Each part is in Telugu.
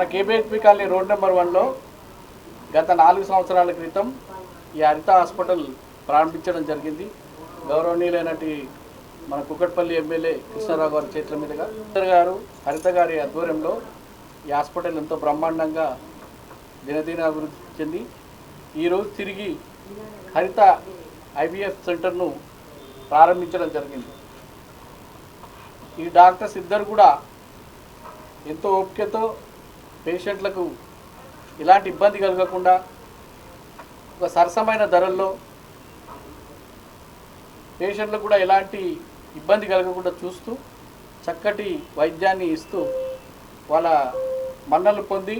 మన కేబిహెచ్పి కాలనీ రోడ్ నెంబర్ వన్లో గత నాలుగు సంవత్సరాల క్రితం ఈ హరిత హాస్పిటల్ ప్రారంభించడం జరిగింది. గౌరవనీయులైనటి మన కుక్కట్పల్లి ఎమ్మెల్యే కృష్ణారావు గారి చేతుల మీదుగా. కలెక్టర్ గారు హరిత గారి ఆధ్వర్యంలో ఈ హాస్పిటల్ ఎంతో బ్రహ్మాండంగా దినదిన అభివృద్ధి చెంది ఈరోజు తిరిగి హరిత ఐవీఎఫ్ సెంటర్ను ప్రారంభించడం జరిగింది. ఈ డాక్టర్స్ ఇద్దరు కూడా ఎంతో ఓపికతో పేషెంట్లకు ఎలాంటి ఇబ్బంది కలగకుండా ఒక సరసమైన ధరల్లో పేషెంట్లకు కూడా ఎలాంటి ఇబ్బంది కలగకుండా చూస్తూ చక్కటి వైద్యాన్ని ఇస్తూ వాళ్ళ మన్నలు పొంది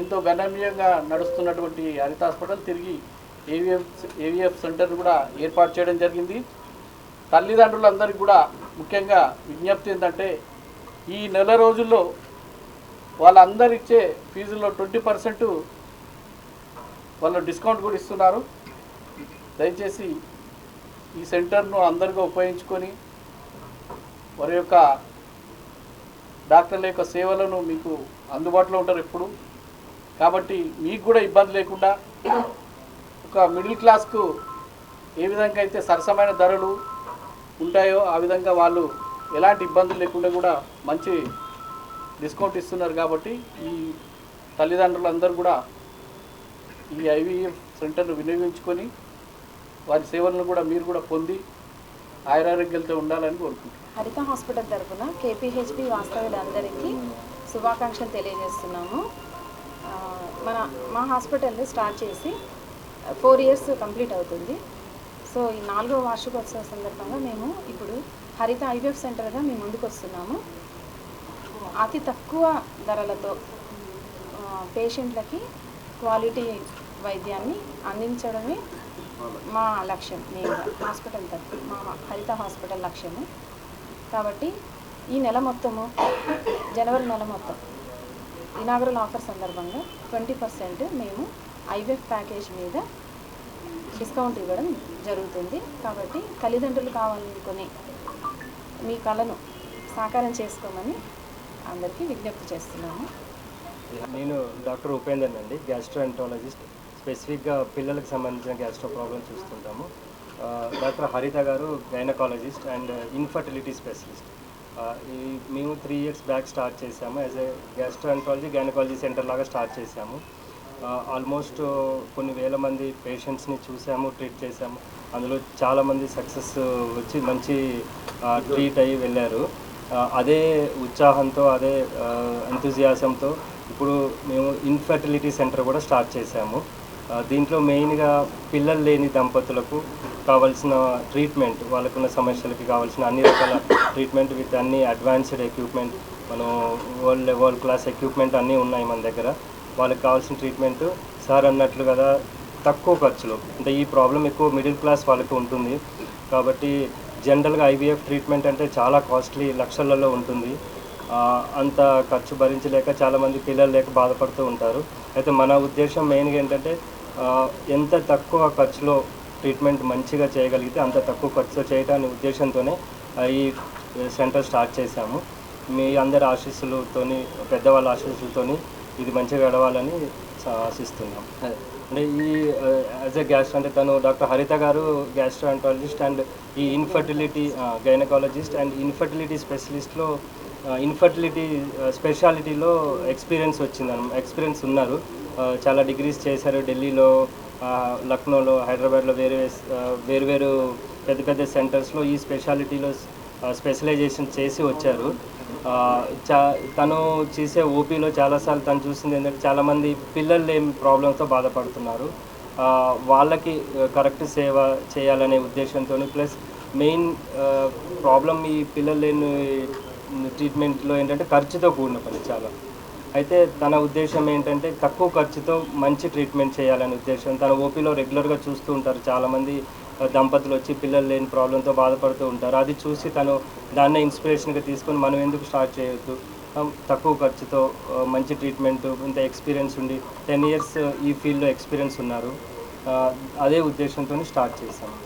ఎంతో గణనీయంగా నడుస్తున్నటువంటి హరిత హాస్పిటల్ తిరిగి ఏవిఎఫ్ ఏవిఎఫ్ సెంటర్ కూడా ఏర్పాటు చేయడం జరిగింది. తల్లిదండ్రులందరికీ కూడా ముఖ్యంగా విజ్ఞప్తి ఏంటంటే ఈ నెల రోజుల్లో వాళ్ళందరు ఇచ్చే ఫీజుల్లో ట్వంటీ పర్సెంట్ వాళ్ళు డిస్కౌంట్ కూడా ఇస్తున్నారు. దయచేసి ఈ సెంటర్ను అందరిగా ఉపయోగించుకొని వారి యొక్క డాక్టర్ల యొక్క సేవలను మీకు అందుబాటులో ఉంటారు ఎప్పుడు. కాబట్టి మీకు కూడా ఇబ్బంది లేకుండా ఒక మిడిల్ క్లాస్కు ఏ విధంగా అయితే సరసమైన ధరలు ఉంటాయో ఆ విధంగా వాళ్ళు ఎలాంటి ఇబ్బందులు లేకుండా కూడా మంచి డిస్కౌంట్ ఇస్తున్నారు కాబట్టి ఈ తల్లిదండ్రులందరూ కూడా ఈ ఐవీఎఫ్ సెంటర్ను వినియోగించుకొని వారి సేవలను కూడా మీరు కూడా పొంది ఆయురారోగ్యాలతో ఉండాలని కోరుకుంటున్నాను హరిత హాస్పిటల్ తరఫున కేపీహెచ్పి వాస్తవ్యులందరికీ శుభాకాంక్షలు తెలియజేస్తున్నాము. మన మా హాస్పిటల్ని స్టార్ట్ చేసి ఫోర్ ఇయర్స్ కంప్లీట్ అవుతుంది. సో ఈ నాలుగో వార్షికోత్సవ సందర్భంగా మేము ఇప్పుడు హరిత ఐవీఎఫ్ సెంటర్గా మేము ముందుకు వస్తున్నాము అతి తక్కువ ధరలతో పేషెంట్లకి క్వాలిటీ వైద్యాన్ని అందించడమే మా లక్ష్యం. మేము హాస్పిటల్ తరఫు మా హరిత హాస్పిటల్ లక్ష్యము. కాబట్టి ఈ నెల మొత్తము జనవరి నెల మొత్తం ఇనాగరల్ ఆఫర్ సందర్భంగా ట్వంటీ పర్సెంట్ మేము ఐవెఫ్ ప్యాకేజ్ మీద డిస్కౌంట్ ఇవ్వడం జరుగుతుంది. కాబట్టి తల్లిదండ్రులు కావాలనుకుని మీ కళను సాకారం చేసుకోమని అందరికీ విజ్ఞప్తి చేస్తున్నాము. నేను డాక్టర్ ఉపేందర్ అండి గ్యాస్ట్రోఎంటాలజిస్ట్ స్పెసిఫిక్గా పిల్లలకు సంబంధించిన gastro problem చూస్తుంటాము. Doctor Haritha garu gynaecologist and infertility specialist. ఈ మేము త్రీ ఇయర్స్ బ్యాక్ స్టార్ట్ చేసాము as a gastroenterology gynaecology centre లాగా స్టార్ట్ చేసాము ఆల్మోస్ట్ కొన్ని వేల మంది పేషెంట్స్ని చూసాము ట్రీట్ చేసాము అందులో చాలామంది సక్సెస్ వచ్చి మంచి ట్రీట్ అయ్యి వెళ్ళారు. అదే ఉత్సాహంతో అదే ఎంతుజియాసంతో ఇప్పుడు మేము ఇన్ఫర్టిలిటీ సెంటర్ కూడా స్టార్ట్ చేశాము. దీంట్లో మెయిన్గా పిల్లలు లేని దంపతులకు కావాల్సిన ట్రీట్మెంట్ వాళ్ళకున్న సమస్యలకి కావాల్సిన అన్ని రకాల ట్రీట్మెంట్ విత్ అన్ని అడ్వాన్స్డ్ ఎక్విప్మెంట్ మనం వరల్డ్ వరల్డ్ క్లాస్ ఎక్విప్మెంట్ అన్నీ ఉన్నాయి మన దగ్గర. వాళ్ళకి కావాల్సిన ట్రీట్మెంట్ సార్ అన్నట్లు కదా తక్కువ ఖర్చులో. అంటే ఈ ప్రాబ్లం ఎక్కువ మిడిల్ క్లాస్ వాళ్ళకి ఉంటుంది. కాబట్టి జనరల్గా ఐవీఎఫ్ ట్రీట్మెంట్ అంటే చాలా కాస్ట్లీ లక్షలలో ఉంటుంది. అంత ఖర్చు భరించలేక చాలామంది పిల్లలు లేక బాధపడుతూ ఉంటారు. అయితే మన ఉద్దేశం మెయిన్గా ఏంటంటే ఎంత తక్కువ ఖర్చులో ట్రీట్మెంట్ మంచిగా చేయగలిగితే అంత తక్కువ ఖర్చులో చేయటాన్ని ఉద్దేశంతోనే ఈ సెంటర్ స్టార్ట్ చేశాము. మీ అందరి ఆశీస్సులతోని పెద్దవాళ్ళ ఆశీస్సులతోని ఇది మంచిగా గడవాలని ఆశిస్తున్నాం. అంటే ఈ యాజ్ ఎ గ్యాస్ట్రో అంటే తను doctor Haritha garu gastroenterologist and ఈ ఇన్ఫర్టిలిటీ గైనకాలజిస్ట్ అండ్ ఇన్ఫర్టిలిటీ స్పెషలిస్ట్లో ఇన్ఫర్టిలిటీ స్పెషాలిటీలో ఎక్స్పీరియన్స్ వచ్చిందన్న ఎక్స్పీరియన్స్ ఉన్నారు. చాలా డిగ్రీస్ చేశారు ఢిల్లీలో లక్నోలో హైదరాబాద్లో వేరే వేరు వేరు పెద్ద పెద్ద సెంటర్స్లో ఈ స్పెషాలిటీలో స్పెషలైజేషన్ చేసి వచ్చారు. చా తను చేసే ఓపీలో చాలాసార్లు తను చూసింది ఏంటంటే చాలామంది పిల్లలు లేని ప్రాబ్లంతో బాధపడుతున్నారు. వాళ్ళకి కరెక్ట్ సేవ చేయాలనే ఉద్దేశంతో ప్లస్ మెయిన్ ప్రాబ్లం ఈ పిల్లలు లేని ట్రీట్మెంట్లో ఏంటంటే ఖర్చుతో కూడిన పని చాలా. అయితే తన ఉద్దేశం ఏంటంటే తక్కువ ఖర్చుతో మంచి ట్రీట్మెంట్ చేయాలనే ఉద్దేశం. తన ఓపీలో రెగ్యులర్గా చూస్తూ ఉంటారు చాలామంది. దంపతులు వచ్చి పిల్లలు లేని ప్రాబ్లంతో బాధపడుతూ ఉంటారు. అది చూసి తను దాన్నే ఇన్స్పిరేషన్గా తీసుకొని మనం ఎందుకు స్టార్ట్ చేయొద్దు? తక్కువ ఖర్చుతో మంచి ట్రీట్మెంట్ ఇంత ఎక్స్పీరియన్స్ ఉండి టెన్ ఇయర్స్ ఈ ఫీల్డ్లో ఎక్స్పీరియన్స్ ఉన్నారు. అదే ఉద్దేశంతో స్టార్ట్ చేశాము